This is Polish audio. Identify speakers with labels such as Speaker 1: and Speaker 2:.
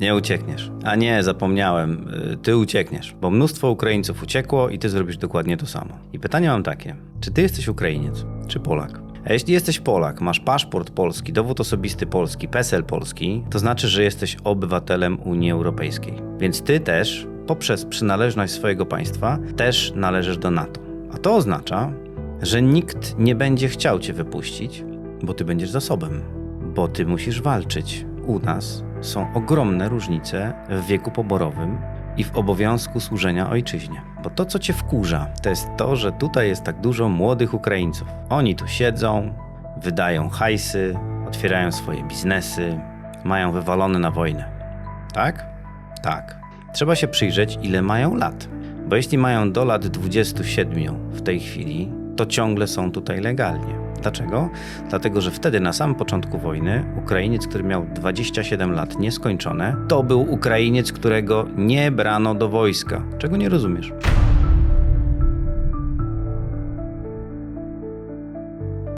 Speaker 1: Nie uciekniesz. A nie, zapomniałem. Y, Ty uciekniesz, bo mnóstwo Ukraińców uciekło i ty zrobisz dokładnie to samo. I pytanie mam takie: czy ty jesteś Ukrainiec, czy Polak? A jeśli jesteś Polak, masz paszport polski, dowód osobisty polski, PESEL polski, to znaczy, że jesteś obywatelem Unii Europejskiej. Więc ty też, poprzez przynależność swojego państwa, też należysz do NATO. A to oznacza, że nikt nie będzie chciał cię wypuścić, bo ty będziesz zasobem, bo ty musisz walczyć. U nas są ogromne różnice w wieku poborowym i w obowiązku służenia ojczyźnie. Bo to, co cię wkurza, to jest to, że tutaj jest tak dużo młodych Ukraińców. Oni tu siedzą, wydają hajsy, otwierają swoje biznesy, mają wywalone na wojnę. Tak? Tak. Trzeba się przyjrzeć, ile mają lat. Bo jeśli mają do lat 27 w tej chwili, to ciągle są tutaj legalnie. Dlaczego? Dlatego, że wtedy na samym początku wojny Ukrainiec, który miał 27 lat nieskończone, to był Ukrainiec, którego nie brano do wojska. Czego nie rozumiesz?